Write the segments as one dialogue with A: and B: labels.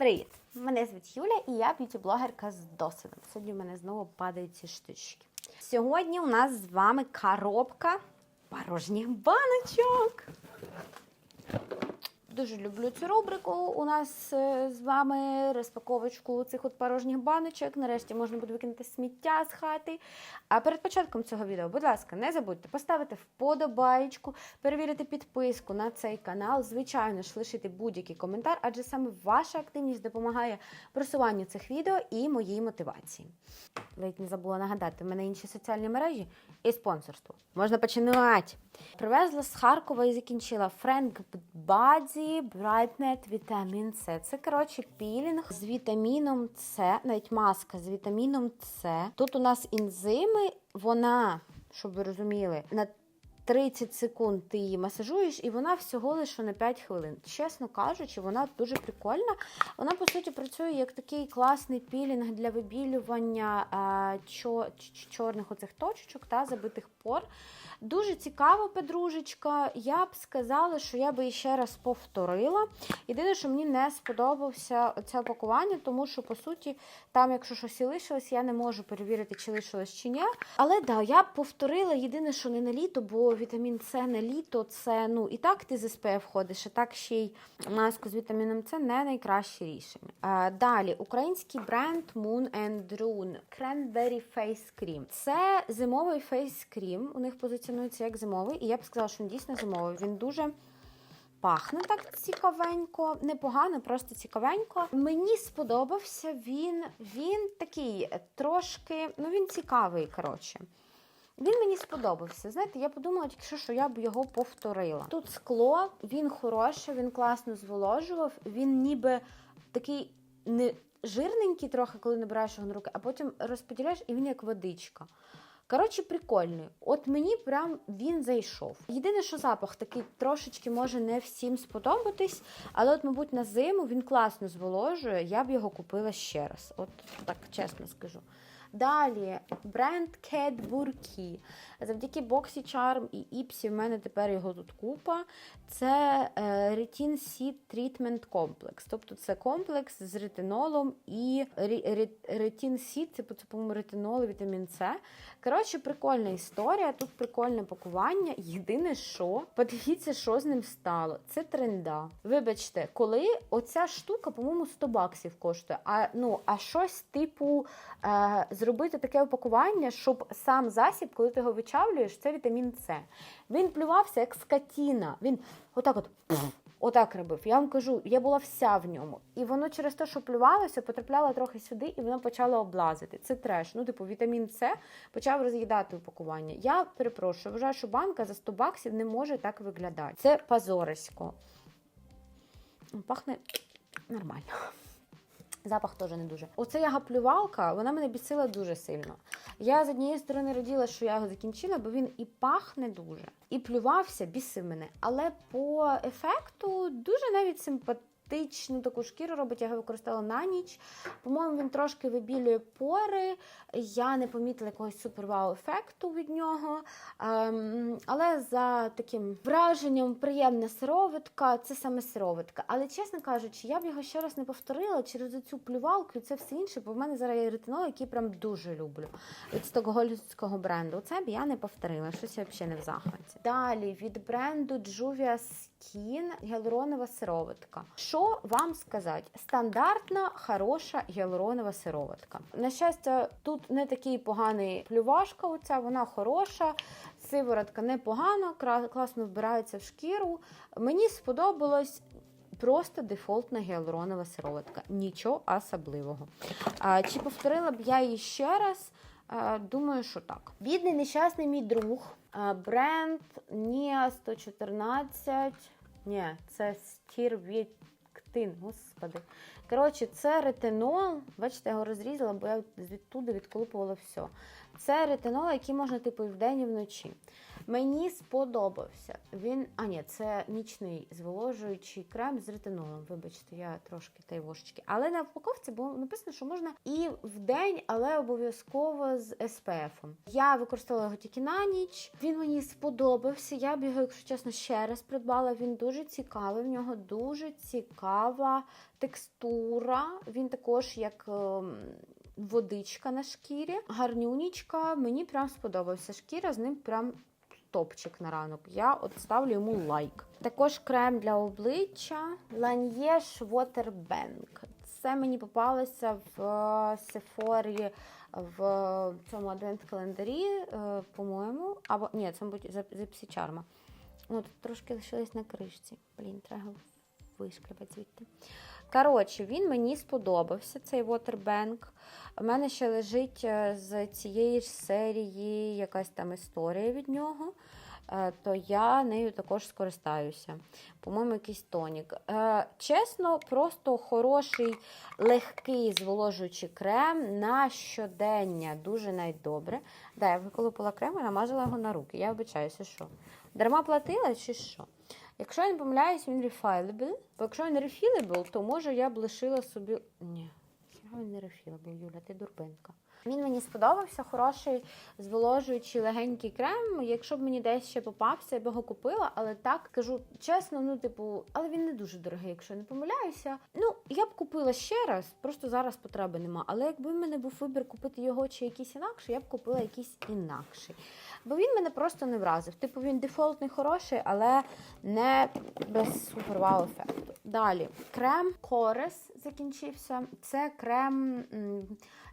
A: Привіт! Мене звуть Юля і я б'юті-блогерка з досвідом. Сьогодні в мене знову падають ці штучки. Сьогодні у нас з вами коробка порожніх баночок. Дуже люблю цю рубрику. У нас е, з вами розпаковочку цих от порожніх баночок. Нарешті можна буде викинути сміття з хати. А перед початком цього відео, будь ласка, не забудьте поставити вподобаєчку, перевірити підписку на цей канал. Звичайно ж, лишити будь-який коментар, адже саме ваша активність допомагає просуванню цих відео і моїй мотивації. Ледь не забула нагадати, в мене інші соціальні мережі і спонсорство. Можна починати. Привезла з Харкова і закінчила Френк Баді Brightnet Вітамін С. Це, коротше, пілінг з вітаміном С, навіть маска з вітаміном С. Тут у нас інзими, вона, щоб ви розуміли, на 30 секунд ти її масажуєш, і вона всього лише на 5 хвилин. Чесно кажучи, вона дуже прикольна. Вона, по суті, працює як такий класний пілінг для вибілювання а, чо, чорних оцих точечок та забитих пор. Дуже цікава подружечка. Я б сказала, що я би її ще раз повторила. Єдине, що мені не сподобався це опакування, тому що, по суті, там, якщо щось і лишилось, я не можу перевірити, чи лишилось чи ні. Але да, я б повторила єдине, що не на літо, бо вітамін С на літо це ну і так ти з СПФ ходиш, а так ще й маску з вітаміном С не найкраще рішення. А, далі український бренд Moon and Rune Cranberry Face Cream. Це зимовий фейс крім. У них позиціонується як зимовий, і я б сказала, що він дійсно зимовий. Він дуже. Пахне так цікавенько, непогано, просто цікавенько. Мені сподобався він. Він такий е, трошки, ну він цікавий, коротше. Він мені сподобався. Знаєте, я подумала тільки що, що я б його повторила. Тут скло, він хороший, він класно зволожував, він ніби такий не жирненький трохи, коли набираєш його на руки, а потім розподіляєш, і він як водичка. Коротше, прикольний. От мені прям він зайшов. Єдине, що запах такий трошечки може не всім сподобатись, але от, мабуть, на зиму він класно зволожує. Я б його купила ще раз. От так чесно скажу. Далі бренд Cat Burki. Завдяки Boxy Charm і Ipsy в мене тепер його тут купа. Це е, Retin Seed Treatment Complex. Тобто це комплекс з ретинолом і Retin Seed, це по-моєму, ретинол, і вітамін С. Коротше, прикольна історія, тут прикольне пакування. Єдине, що подивіться, що з ним стало. Це тренда. Вибачте, коли оця штука, по-моєму, 100 баксів коштує. А ну, а щось типу е, зробити таке упакування, щоб сам засіб, коли ти його вичавлюєш, це вітамін С. Він плювався як скотіна. Він отак от. Отак робив. Я вам кажу, я була вся в ньому. І воно через те, що плювалося, потрапляло трохи сюди, і воно почало облазити. Це треш. Ну, типу, вітамін С почав роз'їдати упакування. Я перепрошую, вважаю, що банка за 100 баксів не може так виглядати. Це позорисько. Пахне нормально. Запах теж не дуже. Оце гаплювалка, вона мене бісила дуже сильно. Я з однієї сторони раділа, що я його закінчила, бо він і пахне дуже, і плювався, бісив мене. Але по ефекту дуже навіть симпатичну таку шкіру робить. Я його використала на ніч. По-моєму, він трошки вибілює пори. Я не помітила якогось супервау ефекту від нього. Ем, але за таким враженням, приємна сироватка, це саме сироватка. Але чесно кажучи, я б його ще раз не повторила через цю плювалку і це все інше, бо в мене зараз є ретинол, який прям дуже люблю. Від стокгольмського бренду. Це б я не повторила, щось я взагалі не в захваті. Далі від бренду Juvia Skin гіалуронова сироватка. Що вам сказати? Стандартна, хороша гіалуронова сироватка. На щастя, тут не такий поганий плювашка, оця, вона хороша, сиворотка непогана, класно вбирається в шкіру. Мені сподобалось. Просто дефолтна гіалуронова сироватка. Нічого особливого. А, чи повторила б я її ще раз? А, думаю, що так. Бідний нещасний мій друг. А, бренд NIA 114. Ні, це стірвіктин, господи. Коротше, це ретинол. Бачите, я його розрізала, бо я звідтуди відколупувала все. Це ретинол, який можна типу і вдень, і вночі. Мені сподобався. Він, а ні, це нічний зволожуючий крем з ретинолом. Вибачте, я трошки тайвошечки. Але на упаковці було написано, що можна і вдень, але обов'язково з SPF. Я використовувала його тільки на ніч. Він мені сподобався. Я б його, якщо чесно, ще раз придбала. Він дуже цікавий. В нього дуже цікава текстура. Він також як. Водичка на шкірі, гарнюнічка. Мені прям сподобався. Шкіра з ним прям топчик на ранок. Я от ставлю йому лайк. Також крем для обличчя Laneige Water Bank. Це мені попалося в Сефорі в цьому адвент-календарі, е, по-моєму. Або ні, це, мабуть, за Псічарма. Ну, тут трошки лишилось на кришці. Блін, треба вишкрябати звідти. Коротше, він мені сподобався, цей Waterbank. У мене ще лежить е, з цієї ж серії якась там історія від нього, е, то я нею також скористаюся. По-моєму, якийсь тонік. Е, Чесно, просто хороший, легкий зволожуючий крем на щодення. Дуже навіть добре. Да, я виколупила крем і намазала його на руки. Я вибачаюся, що. Дарма платила чи що? Якщо я не помиляюсь, він refillable. Бо якщо він refillable, то може я б лишила собі. Ні, він не refillable, Юля, ти дурбинка. Він мені сподобався, хороший, зволожуючий легенький крем. Якщо б мені десь ще попався, я б його купила, але так кажу чесно, ну типу, але він не дуже дорогий, якщо не помиляюся. Ну, я б купила ще раз, просто зараз потреби нема. Але якби в мене був вибір купити його чи якийсь інакший, я б купила якийсь інакший. Бо він мене просто не вразив. Типу він дефолтний хороший, але не без супервау ефекту. Далі крем Корес закінчився. Це крем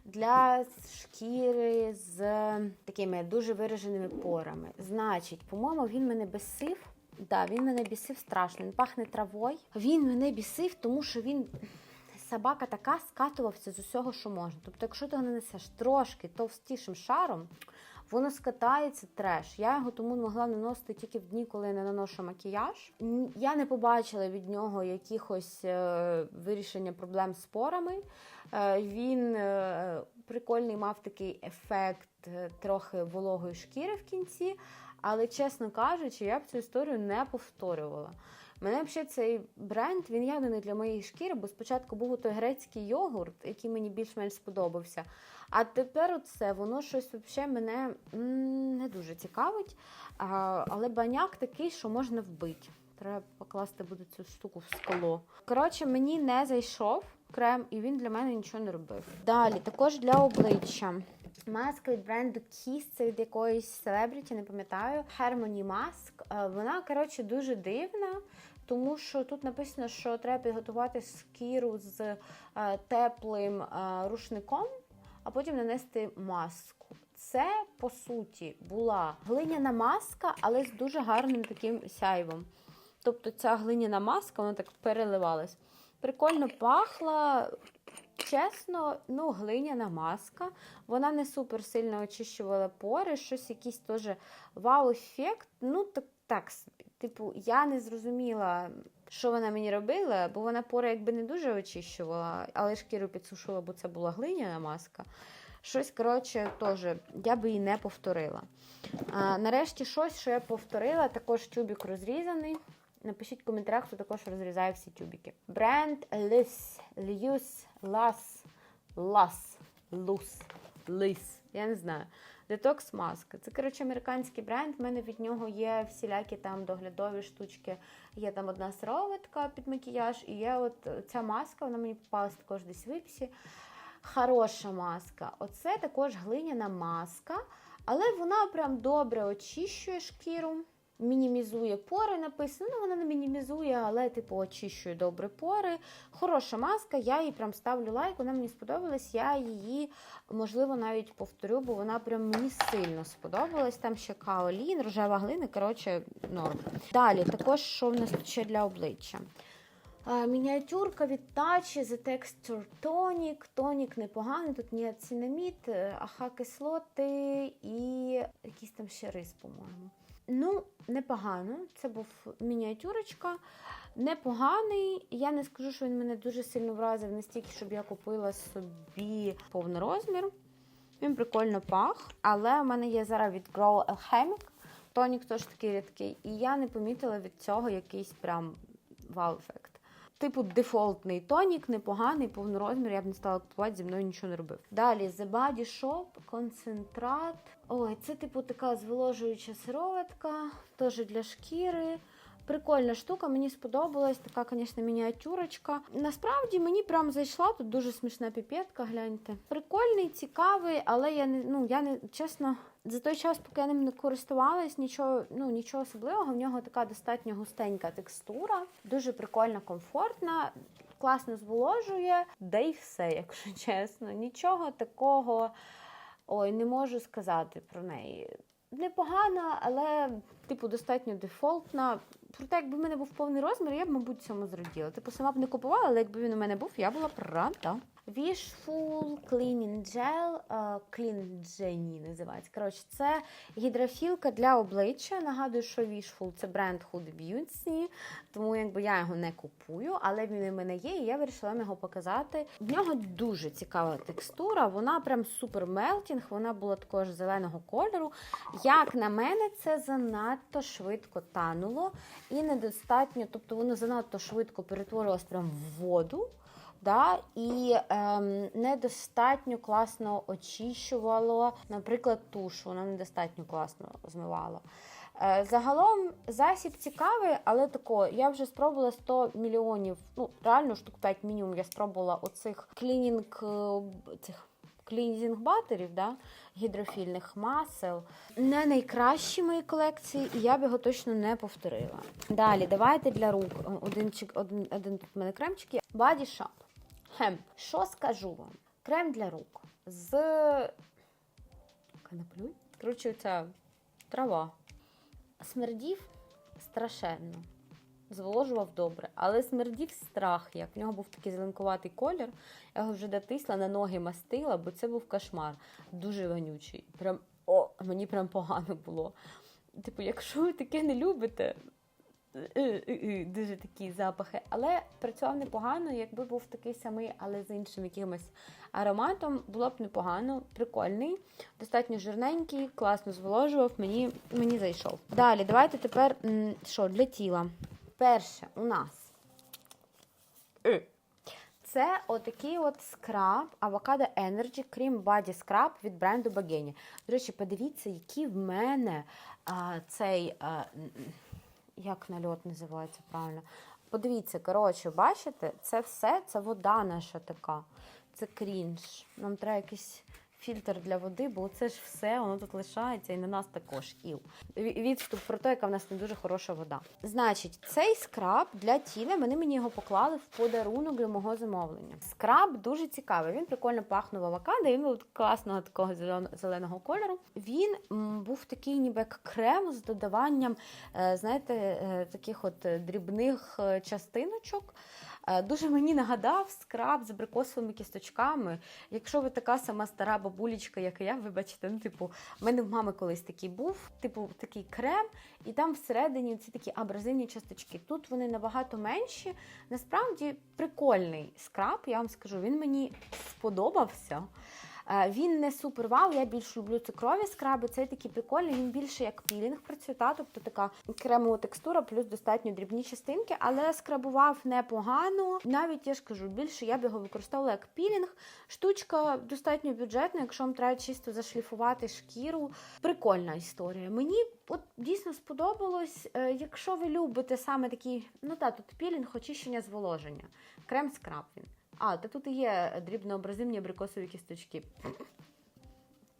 A: для шкіри з такими дуже вираженими порами. Значить, по-моєму, він мене бісив. Да, він мене бісив страшно. Він пахне травою. Він мене бісив, тому що він. Собака така скатувався з усього, що можна. Тобто, якщо ти його нанесеш трошки товстішим шаром, воно скатається треш. Я його тому могла наносити тільки в дні, коли я не наношу макіяж. Я не побачила від нього якихось е, вирішення проблем з порами. Е, він е, прикольний мав такий ефект трохи вологої шкіри в кінці, але, чесно кажучи, я б цю історію не повторювала. Мене взагалі цей бренд він явно не для моєї шкіри, бо спочатку був той грецький йогурт, який мені більш-менш сподобався. А тепер оце, воно щось взагалі мене не дуже цікавить. Але баняк такий, що можна вбити. Треба покласти буде цю штуку в скло. Коротше, мені не зайшов крем, і він для мене нічого не робив. Далі, також для обличчя. Маска від бренду Kiss, це від якоїсь селебріті, не пам'ятаю. Harmony Mask. Е, Вона, коротше, дуже дивна, тому що тут написано, що треба підготувати шкіру з е, теплим е, рушником, а потім нанести маску. Це, по суті, була глиняна маска, але з дуже гарним таким сяйвом. Тобто ця глиняна маска, вона так переливалась. Прикольно пахла. Чесно, ну, глиняна маска. Вона не супер сильно очищувала пори, щось якийсь теж вау-ефект. Ну, так, так. Типу, я не зрозуміла, що вона мені робила, бо вона пори якби не дуже очищувала, але шкіру підсушила, бо це була глиняна маска. Щось, коротше, теж я би її не повторила. А, нарешті, щось, що я повторила, також тюбік розрізаний. Напишіть в коментарях, хто також розрізає всі тюбіки. Бренд Лис, Льюс, Лас, Лас, Лус, Лис. Я не знаю. Детокс маски. Це, коротше, американський бренд. В мене від нього є всілякі там доглядові штучки. Є там одна сироватка під макіяж, і є от ця маска, вона мені попалась також десь в виписі. Хороша маска. Оце також глиняна маска, але вона прям добре очищує шкіру. Мінімізує пори, написано. Ну, вона не мінімізує, але типу очищує добре пори. Хороша маска, я їй прям ставлю лайк, вона мені сподобалась. Я її, можливо, навіть повторю, бо вона прям мені сильно сподобалась. Там ще каолін, рожева глина, коротше, норм. Далі, також що в нас ще для обличчя. Мініатюрка від Touch The Texture Tonic. Тонік непоганий, тут ніацинамід, аха кислоти і якийсь там ще рис, по-моєму. Ну, непогано. Це був мініатюрочка. Непоганий. Я не скажу, що він мене дуже сильно вразив настільки, щоб я купила собі повний розмір. Він прикольно пах, але в мене є зараз від Grow Alchemic. Тонік теж такий рідкий. І я не помітила від цього якийсь прям вау-ефект. Типу, дефолтний тонік, непоганий, повнорозмір, я б не стала купувати, зі мною нічого не робив. Далі The Body Shop, концентрат. Ой, це типу така зволожуюча сироватка, теж для шкіри. Прикольна штука, мені сподобалась. Така, звісно, мініатюрочка. Насправді мені прям зайшла. Тут дуже смішна піпетка, гляньте. Прикольний, цікавий, але я не ну я не чесно. За той час, поки я ним не користувалась, нічого, ну нічого особливого. В нього така достатньо густенька текстура, дуже прикольна, комфортна, класно зволожує, де й все, якщо чесно. Нічого такого ой, не можу сказати про неї. Непогана, але, типу, достатньо дефолтна. Проте, якби в мене був повний розмір, я б, мабуть, цьому зраділа. Типу, сама б не купувала, але якби він у мене був, я була б рада. Wishful Cleaning Gel, е, Clean Genie називається. Коротше, це гідрофілка для обличчя. Нагадую, що Wishful це бренд Huda Beauty, тому якби я його не купую, але він у мене є, і я вирішила його показати. В нього дуже цікава текстура, вона прям супер мелтінг, вона була такого ж зеленого кольору. Як на мене, це занадто швидко тануло і недостатньо, тобто воно занадто швидко перетворилось прям в воду. Да, і ем, недостатньо класно очищувало, наприклад, тушу, вона недостатньо класно змивала. Е, загалом засіб цікавий, але тако, я вже спробувала 100 мільйонів, ну реально штук 5 мінімум я спробувала оцих клінінг е, цих клінзінг батерів, да, гідрофільних масел. Не найкращі мої колекції, і я б його точно не повторила. Далі, давайте для рук. Один, один, один тут в мене кремчик є. Body Shop. Хем, що скажу вам? Крем для рук з канаплюй. Ця трава. Смердів страшенно. Зволожував добре, але смердів страх, як в нього був такий зеленкуватий колір. Я його вже дотисла, на ноги мастила, бо це був кошмар. Дуже вонючий. Прям о, мені прям погано було. Типу, якщо ви таке не любите, е, е, е, дуже такі запахи. Але працював непогано, якби був такий самий, але з іншим якимось ароматом, було б непогано, прикольний, достатньо жирненький, класно зволожував, мені, мені зайшов. Далі, давайте тепер що для тіла. Перше у нас е, це отакий от скраб Avocado Energy Cream Body Scrub від бренду Bageni. До речі, подивіться, який в мене а, цей. А, як нальот називається правильно? Подивіться, коротше, бачите, це все, це вода наша така. Це крінж. Нам треба якийсь фільтр для води, бо це ж все, воно тут лишається і на нас також іл. Ві- Відступ про те, яка в нас не дуже хороша вода. Значить, цей скраб для тіла, вони мені його поклали в подарунок для мого замовлення. Скраб дуже цікавий. Він прикольно пахнув авокадо, він був класного такого зелено- зеленого кольору. Він був такий, ніби як крем з додаванням, е, знаєте, е, таких от дрібних е, частиночок. Е, Дуже мені нагадав скраб з абрикосовими кісточками. Якщо ви така сама стара бабулечка, як і я, вибачте, ну, типу, в мене в мами колись такий був, типу, такий крем, і там всередині ці такі абразивні часточки. Тут вони набагато менші. Насправді прикольний скраб, я вам скажу, він мені сподобався. Е, Він не супер вау, я більш люблю цукрові скраби. Цей такий прикольний, він більше як пілінг працює, та, тобто така кремова текстура, плюс достатньо дрібні частинки, але скрабував непогано. Навіть я ж кажу, більше я б його використовувала як пілінг. Штучка достатньо бюджетна, якщо вам треба чисто зашліфувати шкіру. Прикольна історія. Мені от дійсно сподобалось. Е, Якщо ви любите саме такий, ну та тут пілінг, очищення, зволоження. Крем скраб він. А, та тут і є дрібнообразивні абрикосові кісточки.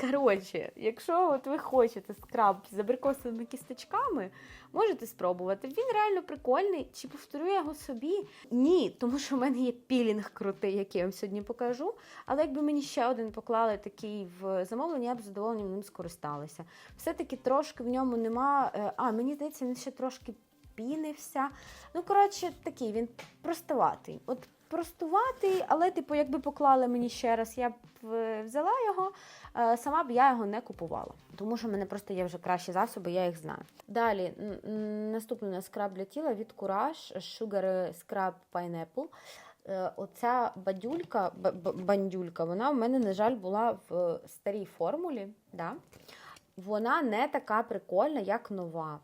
A: Коротше, якщо от ви хочете скраб з абрикосовими кісточками, можете спробувати. Він реально прикольний. Чи повторю я його собі? Ні, тому що в мене є пілінг крутий, який я вам сьогодні покажу. Але якби мені ще один поклали такий в замовлення, я б задоволенням ним скористалася. Все-таки трошки в ньому нема. е, А, мені здається, він ще трошки пінився. Ну, коротше, такий він простоватий. От простуватий, але, типу, якби поклали мені ще раз, я б е, взяла його. Е, Сама б я його не купувала, тому що в мене просто є вже кращі засоби, я їх знаю. Далі, наступний у нас скраб для тіла від Courage Sugar Scrub Pineapple. Е, Оця бадюлька, ба- ба- бандюлька, вона в мене, на жаль, була в старій формулі. Да? Вона не така прикольна, як нова.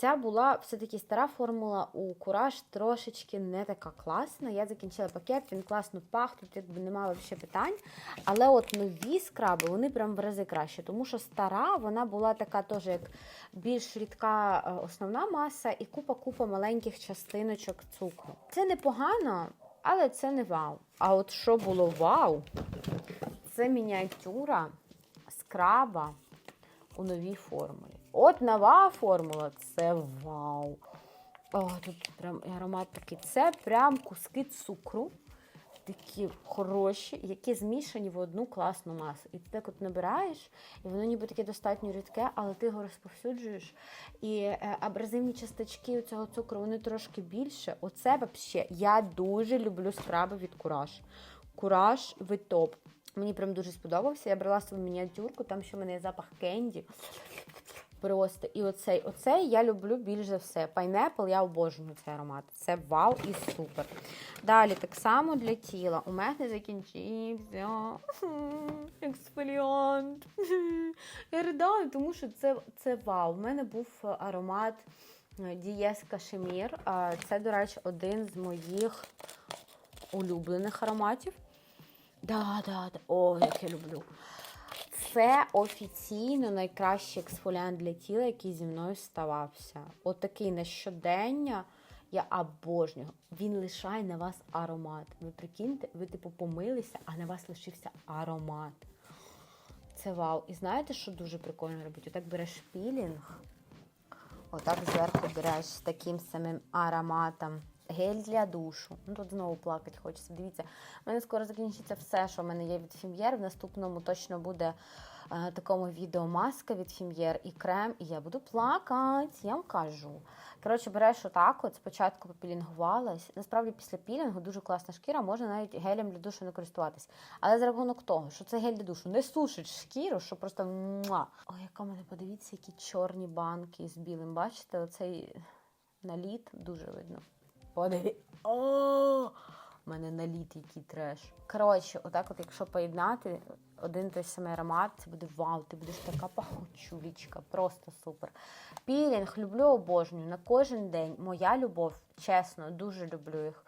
A: Ця була все-таки стара формула у кураж трошечки не така класна. Я закінчила пакет, він класно пах, тут якби немає взагалі питань. Але от нові скраби, вони прям в рази краще, тому що стара, вона була така теж як більш рідка е, основна маса і купа-купа маленьких частиночок цукру. Це непогано, але це не вау. А от що було вау, це мініатюра скраба у новій формулі. От нова формула це вау. О, тут прям аромат такий. Це прям куски цукру, такі хороші, які змішані в одну класну масу. І ти так от набираєш, і воно ніби таке достатньо рідке, але ти його розповсюджуєш. І е, абразивні часточки цього цукру вони трошки більше. Оце взагалі, я дуже люблю скраби від кураж. Кураж ви топ. Мені прям дуже сподобався. Я брала свою мініатюрку, там ще в мене є запах кенді. Просто і оцей, оцей я люблю більш за все. Пайнепл я обожнюю цей аромат. Це вау і супер. Далі, так само для тіла. У мене закінчився ексфоліант. Я ридаю, тому що це, це вау. У мене був аромат Дієс Кашемір. Це, до речі, один з моїх улюблених ароматів. Да, да, да. О, як я люблю. Це офіційно найкращий ексфоліант для тіла, який зі мною ставався. Отакий на щодення. Я обожнюю. Він лишає на вас аромат. Ви прикиньте, ви типу помилися, а на вас лишився аромат. Це вау. І знаєте, що дуже прикольно робити? Отак береш пілінг, отак зверху береш з таким самим ароматом. Гель для душу. Ну тут знову плакати хочеться. Дивіться, в мене скоро закінчиться все, що в мене є від Фім'єр. В наступному точно буде е, такому відео маска від Фім'єр і крем, і я буду плакати, я вам кажу. Коротше, береш отак, от спочатку попілінгувалась. Насправді, після пілінгу дуже класна шкіра, можна навіть гелем для душу не користуватись. Але за рахунок того, що це гель для душу не сушить шкіру, що просто муа. Ой, яка мене, подивіться, які чорні банки з білим. Бачите, оцей наліт дуже видно. Подиві. О, у мене наліт який треш. Коротше, отак, от якщо поєднати один той самий аромат, це буде вау, ти будеш така пахучулічка, просто супер. Пілінг люблю, обожнюю на кожен день. Моя любов, чесно, дуже люблю їх.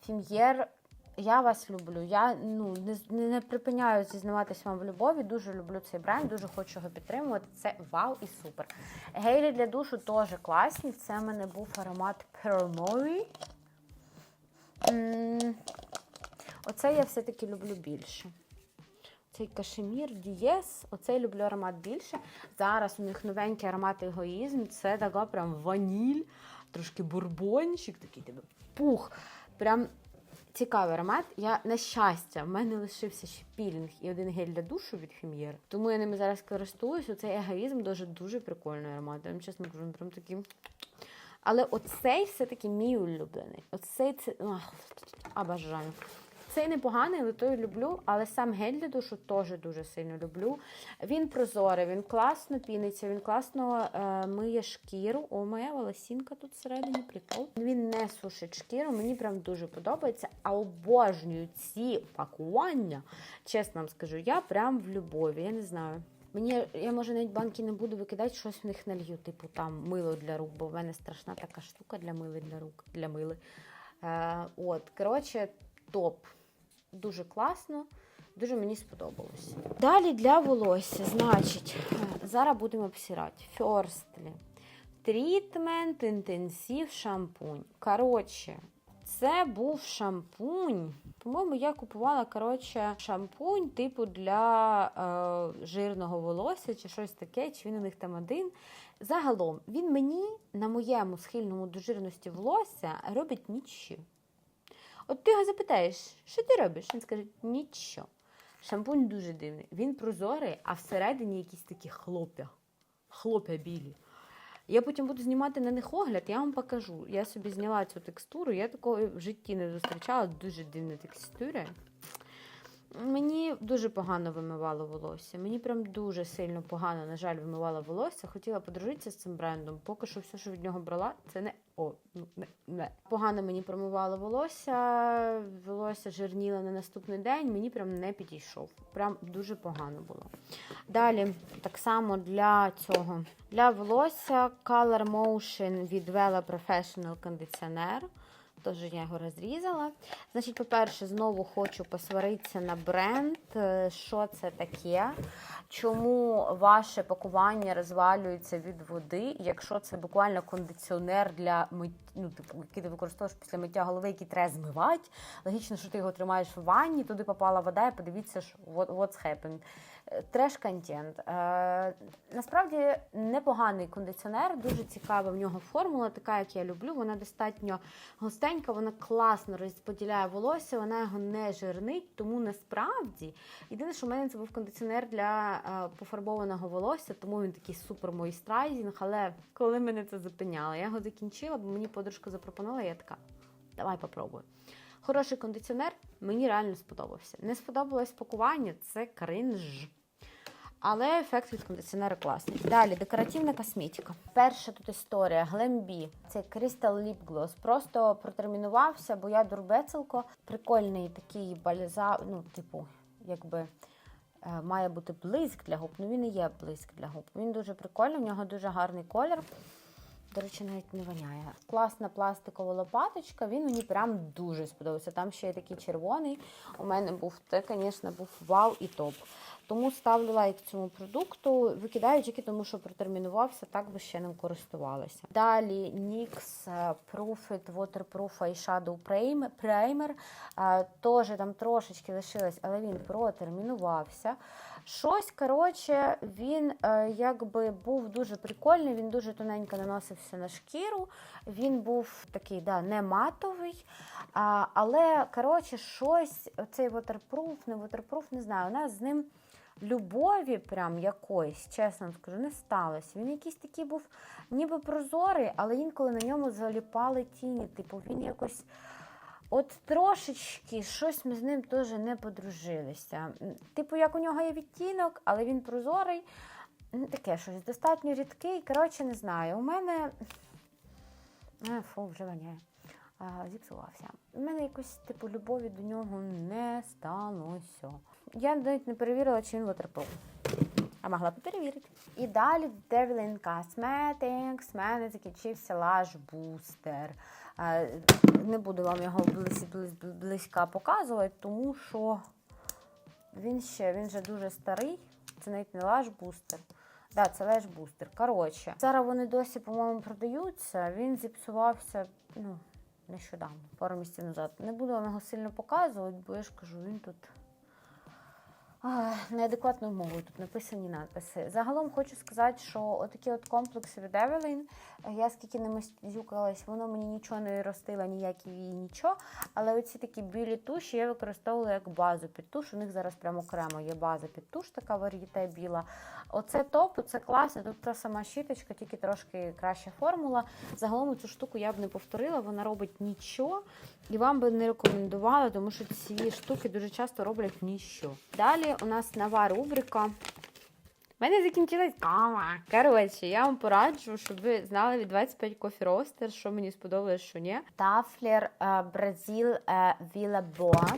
A: Фім'єр, я вас люблю. Я ну не, не, припиняю зізнаватися вам в любові. Дуже люблю цей бренд, дуже хочу його підтримувати. Це вау і супер. Гелі для душу теж класні. Це в мене був аромат Permory. Оце я все-таки люблю більше. Цей кашемір, дієс, оцей люблю аромат більше. Зараз у них новенький аромат егоїзм. Це така прям ваніль, трошки бурбончик, такий тебе пух. Прям цікавий аромат. Я, на щастя, в мене лишився ще пілінг і один гель для душу від Хім'єр. Тому я ними зараз користуюсь. Оцей егоїзм дуже дуже прикольний аромат. Я вам чесно кажу, він прям такий. Але оцей все-таки мій улюблений. Оцей це. Ах, обожаю. Цей непоганий, але той люблю, але сам гель для душу теж дуже сильно люблю. Він прозорий, він класно піниться, він класно е, миє шкіру. О, моя волосінка тут всередині прикол. Він не сушить шкіру, мені прям дуже подобається. А обожнюю ці пакування. Чесно вам скажу, я прям в любові, я не знаю. Мені я може навіть банки не буду викидати, щось в них налью, типу там мило для рук, бо в мене страшна така штука для мили для рук, для мили. Е, от, коротше, топ. Дуже класно, дуже мені сподобалося. Далі для волосся, значить, е, зараз будемо обсирати. Ферстлі. Трітмент інтенсив шампунь. Коротше, це був шампунь. По-моєму, я купувала коротше, шампунь, типу для е, жирного волосся чи щось таке, чи він у них там один. Загалом, він мені на моєму схильному до жирності волосся робить нічого. От ти його запитаєш, що ти робиш? Він скаже, нічого. Шампунь дуже дивний. Він прозорий, а всередині якісь такі хлоп'я. Хлоп'я білі. Я потім буду знімати на них огляд, я вам покажу. Я собі зняла цю текстуру, я такого в житті не зустрічала, дуже дивна текстура. Мені дуже погано вимивало волосся. Мені прям дуже сильно погано, на жаль, вимивало волосся. Хотіла подружитися з цим брендом. Поки що все, що від нього брала, це не о, ну не, не. Погано мені промивало волосся, волосся жирніло на наступний день. Мені прям не підійшов. Прям дуже погано було. Далі, так само для цього. Для волосся Color Motion від Vela Professional кондиціонер. Тож я його розрізала. Значить, по-перше, знову хочу посваритися на бренд. Е, Що це таке? Чому ваше пакування розвалюється від води, якщо це буквально кондиціонер для мит... ну, типу, який ти використовуєш після миття голови, який треба змивати. Логічно, що ти його тримаєш в ванні, туди попала вода, і подивіться, що what's happened. Треш-контент. Насправді непоганий кондиціонер, дуже цікава в нього формула, така, як я люблю. Вона достатньо густенька, вона класно розподіляє волосся, вона його не жирнить. Тому насправді єдине, що в мене це був кондиціонер для е, пофарбованого волосся, тому він такий супер мойстрайзінг. Але коли мене це зупиняло, я його закінчила, бо мені подружка запропонувала, я така, давай попробую. Хороший кондиціонер, мені реально сподобався. Не сподобалось пакування, це кринж. Але ефект від кондиціонера класний. Далі декоративна косметика. Перша тут історія Glambi. Це Crystal Lip Gloss. Просто протермінувався, бо я дурбецелко. Прикольний такий бальзам, ну, типу, якби. е, Має бути блиск для губ, ну він і є блиск для губ. Він дуже прикольний, у нього дуже гарний колір. До речі, навіть не воняє. Класна пластикова лопаточка, він мені прям дуже сподобався. Там ще є такий червоний. У мене був це, звісно, був вау і топ. Тому ставлю лайк цьому продукту. Викидаю тільки тому, що протермінувався, так би ще ним користувалася. Далі NYX е, Profit Waterproof Eyeshadow Primer. Е, Теж там трошечки лишилось, але він протермінувався. Щось, коротше, він е, якби був дуже прикольний, він дуже тоненько наносився на шкіру. Він був такий, да, не матовий. Але, коротше, щось, цей waterproof, не waterproof, не знаю, у нас з ним любові прям якоїсь, чесно скажу, не сталося. Він якийсь такий був ніби прозорий, але інколи на ньому заліпали тіні. Типу, він якось. От трошечки щось ми з ним теж не подружилися. Типу, як у нього є відтінок, але він прозорий. Таке щось достатньо рідкий. Коротше, не знаю. У мене. А, фу, вже воняє. А, зіпсувався. У мене якось, типу, любові до нього не сталося. Я навіть не перевірила, чи він waterproof. А могла б перевірити. І далі Devlin Cosmetics в мене закінчився лаш бустер. Е, Не буду вам його близь, близь, близька показувати, тому що він ще він вже дуже старий. Це навіть не лаш бустер. Да, це леш бустер. Коротше, зараз вони досі, по-моєму, продаються. Він зіпсувався ну, нещодавно, пару місяців назад. Не буду вам його сильно показувати, бо я ж кажу, він тут. Неадекватною мовою тут написані надписи. Загалом хочу сказати, що отакі от комплекси від Evelyn, я скільки ними зюкалась, воно мені нічого не ростило, ніякі вії, нічого. Але оці такі білі туші я використовувала як базу під туш. У них зараз прямо окремо є база під туш, така варієте біла. Оце топ, це класно. Тут та сама щіточка, тільки трошки краща формула. Загалом цю штуку я б не повторила, вона робить нічого. І вам би не рекомендувала, тому що ці штуки дуже часто роблять ніщо. Далі у нас нова рубрика. У мене закінчилась кава. Коротше, я вам пораджу, щоб ви знали від 25 Coffee Roaster, що мені сподобалось, що ні. Тафлер Бразил Віла Боа.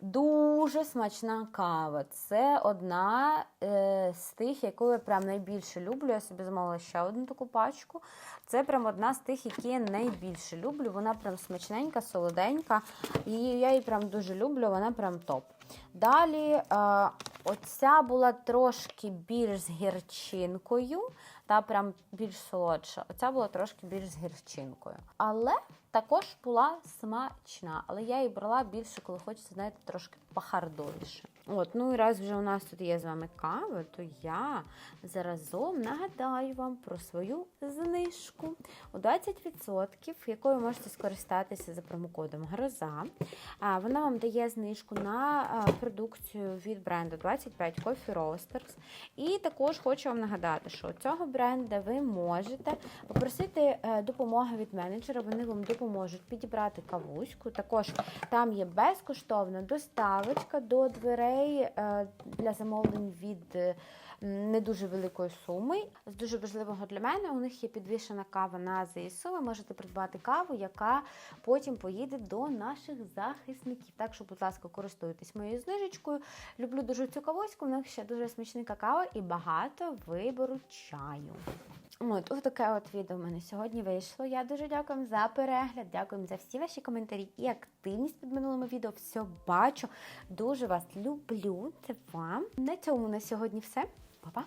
A: Дуже смачна кава. Це одна е, з тих, яку я прям найбільше люблю. Я собі замовила ще одну таку пачку. Це прям одна з тих, які я найбільше люблю. Вона прям смачненька, солоденька. І я її прям дуже люблю, вона прям топ. Далі е, оця була трошки більш з гірчинкою, та прям більш солодша. Оця була трошки більш з гірчинкою. Але також була смачна. Але я її брала більше, коли хочеться, знаєте, трошки похардовіше. От, ну і раз вже у нас тут є з вами кава, то я заразом нагадаю вам про свою знижку у 20%, якою ви можете скористатися за промокодом Гроза. Вона вам дає знижку на продукцію від бренду 25 Coffee Roasters. І також хочу вам нагадати, що цього бренду ви можете попросити е, допомоги від менеджера. Вони вам допоможуть підібрати кавуську. Також там є безкоштовна доставочка до дверей е, для замовлень від. е, Не дуже великої суми. З дуже важливого для мене у них є підвішена кава на ЗСУ. Ви можете придбати каву, яка потім поїде до наших захисників. Так що, будь ласка, користуйтесь моєю знижечкою. Люблю дуже цю кавуську, в них ще дуже смачний какао і багато вибору чаю. От, ось таке от відео в мене сьогодні вийшло. Я дуже дякую за перегляд, дякую за всі ваші коментарі і активність під минулими відео. Все бачу. Дуже вас люблю. Це вам. На цьому на сьогодні все. Па-па!